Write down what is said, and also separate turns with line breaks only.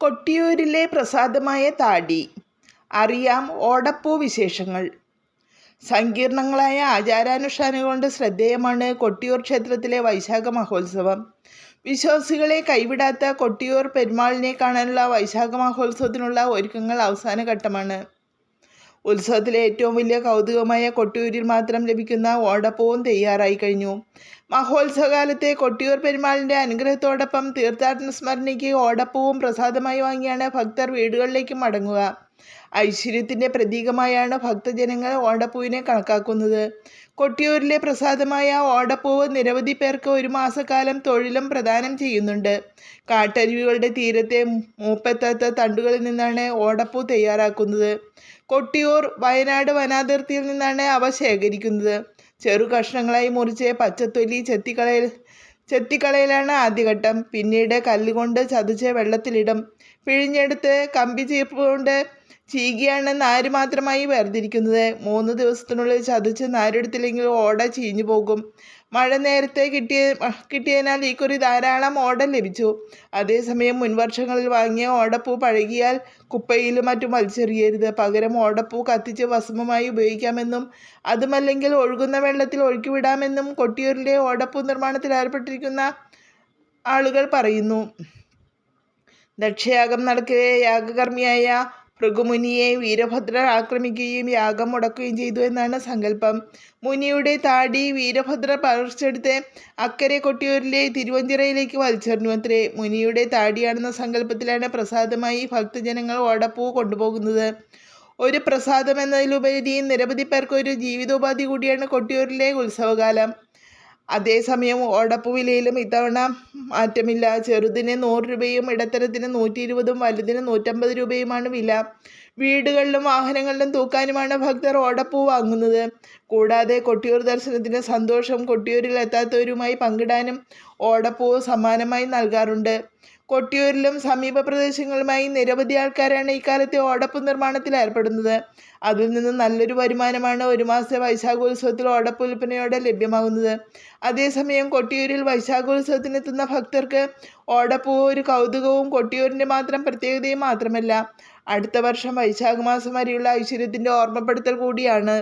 കൊട്ടിയൂരിലെ പ്രസാദമായ താടി. അറിയാം ഓടപ്പൂ വിശേഷങ്ങൾ. സങ്കീർണങ്ങളായ ആചാരാനുഷ്ഠാനം കൊണ്ട് ശ്രദ്ധേയമാണ് കൊട്ടിയൂർ ക്ഷേത്രത്തിലെ വൈശാഖ മഹോത്സവം. വിശ്വാസികളെ കൈവിടാത്ത കൊട്ടിയൂർ പെരുമാളിനെ കാണാനുള്ള വൈശാഖ മഹോത്സവത്തിനുള്ള ഒരുക്കങ്ങൾ അവസാന ഘട്ടമാണ്. ഉത്സവത്തിലെ ഏറ്റവും വലിയ കൗതുകമായ കൊട്ടിയൂരിൽ മാത്രം ലഭിക്കുന്ന ഓടപ്പവും തയ്യാറായി കഴിഞ്ഞു. മഹോത്സവകാലത്തെ കൊട്ടിയൂർ പെരുമാളിന്റെ അനുഗ്രഹത്തോടൊപ്പം തീർത്ഥാടന സ്മരണയ്ക്ക് ഓടപ്പവും പ്രസാദമായി വാങ്ങിയാണ് ഭക്തർ വീടുകളിലേക്ക് മടങ്ങുക. ഐശ്വര്യത്തിന്റെ പ്രതീകമായാണ് ഭക്തജനങ്ങൾ ഓടപ്പൂവിനെ കണക്കാക്കുന്നത്. കൊട്ടിയൂരിലെ പ്രസാദമായ ഓടപ്പൂവ് നിരവധി പേർക്ക് ഒരു മാസക്കാലം തൊഴിലും പ്രദാനം ചെയ്യുന്നുണ്ട്. കാട്ടരുവികളുടെ തീരത്തെ മൂപ്പത്തത്ത തണ്ടുകളിൽ നിന്നാണ് ഓടപ്പൂ തയ്യാറാക്കുന്നത്. കൊട്ടിയൂർ വയനാട് വനാതിർത്തിയിൽ നിന്നാണ് അവ ശേഖരിക്കുന്നത്. ചെറു കഷ്ണങ്ങളായി മുറിച്ച് പച്ചത്തൊലി ചെത്തിക്കളയിൽ ചെത്തിക്കളയിലാണ് ആദ്യഘട്ടം. പിന്നീട് കല്ലുകൊണ്ട് ചതച്ച് വെള്ളത്തിലിടും. പിഴിഞ്ഞെടുത്ത് കമ്പി ചീർപ്പ് കൊണ്ട് ചീകിയാണ് നാര് മാത്രമായി വേർതിരിക്കുന്നത്? മൂന്ന് ദിവസത്തിനുള്ളിൽ ചതച്ച് നാരെടുത്തില്ലെങ്കിൽ ഓട ചീഞ്ഞു പോകും. മഴ നേരത്തെ കിട്ടിയ കിട്ടിയതിനാൽ ഈക്കുറി ധാരാളം ഓട ലഭിച്ചു. അതേസമയം മുൻവർഷങ്ങളിൽ വാങ്ങിയ ഓടപ്പൂ പഴകിയാൽ കുപ്പയിലും മറ്റും വലിച്ചെറിയരുത്. പകരം ഓടപ്പൂ കത്തിച്ച് ഭസ്മമായി ഉപയോഗിക്കാമെന്നും അതുമല്ലെങ്കിൽ ഒഴുകുന്ന വെള്ളത്തിൽ ഒഴുക്കിവിടാമെന്നും കൊട്ടിയൂരിലെ ഓടപ്പൂ നിർമ്മാണത്തിൽ ഏർപ്പെട്ടിരിക്കുന്ന ആളുകൾ പറയുന്നു. ദക്ഷയാഗം നടക്കവേ യാഗകർമ്മിയായ ഭൃഗുമുനിയെ വീരഭദ്രർ ആക്രമിക്കുകയും യാഗം മുടക്കുകയും ചെയ്തു എന്നാണ് സങ്കല്പം. മുനിയുടെ താടി വീരഭദ്ര പറിച്ചെടുത്ത് അക്കരെ കൊട്ടിയൂരിലെ തിരുവഞ്ചിറയിലേക്ക് വലിച്ചെറിഞ്ഞു. അത്രേ മുനിയുടെ താടിയാണെന്ന സങ്കല്പത്തിലാണ് പ്രസാദമായി ഭക്തജനങ്ങൾ ഓടപ്പൂ കൊണ്ടുപോകുന്നത്. ഒരു പ്രസാദം എന്നതിലുപരി നിരവധി പേർക്ക് ഒരു ജീവിതോപാധി കൂടിയാണ് കൊട്ടിയൂരിലെ ഉത്സവകാലം. അതേസമയം ഓടപ്പുവിലയിലും ഇത്തവണ മാറ്റമില്ല. ചെറുതിന് നൂറ് രൂപയും ഇടത്തരത്തിന് നൂറ്റി ഇരുപതും വലുതിന് നൂറ്റമ്പത് രൂപയുമാണ് വില. വീടുകളിലും വാഹനങ്ങളിലും തൂക്കാനുമാണ് ഭക്തർ ഓടപ്പൂ വാങ്ങുന്നത്. കൂടാതെ കൊട്ടിയൂർ ദർശനത്തിന് സന്തോഷം കൊട്ടിയൂരിൽ എത്താത്തവരുമായി പങ്കിടാനും ഓടപ്പൂ സമ്മാനമായി നൽകാറുണ്ട്. കൊട്ടിയൂരിലും സമീപ പ്രദേശങ്ങളുമായി നിരവധി ആൾക്കാരാണ് ഇക്കാലത്തെ ഓടപ്പ് നിർമ്മാണത്തിൽ ഏർപ്പെടുന്നത്. അതിൽ നിന്ന് നല്ലൊരു വരുമാനമാണ് ഒരു മാസത്തെ വൈശാഖോത്സവത്തിൽ ഓടപ്പ് വിൽപ്പനയോടെ ലഭ്യമാകുന്നത്. അതേസമയം കൊട്ടിയൂരിൽ വൈശാഖോത്സവത്തിനെത്തുന്ന ഭക്തർക്ക് ഓടപ്പൂ ഒരു കൗതുകവും കൊട്ടിയൂരിന്റെ മാത്രം പ്രത്യേകതയും മാത്രമല്ല. അടുത്ത വർഷം വൈശാഖ മാസം വരെയുള്ള ഐശ്വര്യത്തിന്റെ ഓർമ്മപ്പെടുത്തൽ കൂടിയാണ്.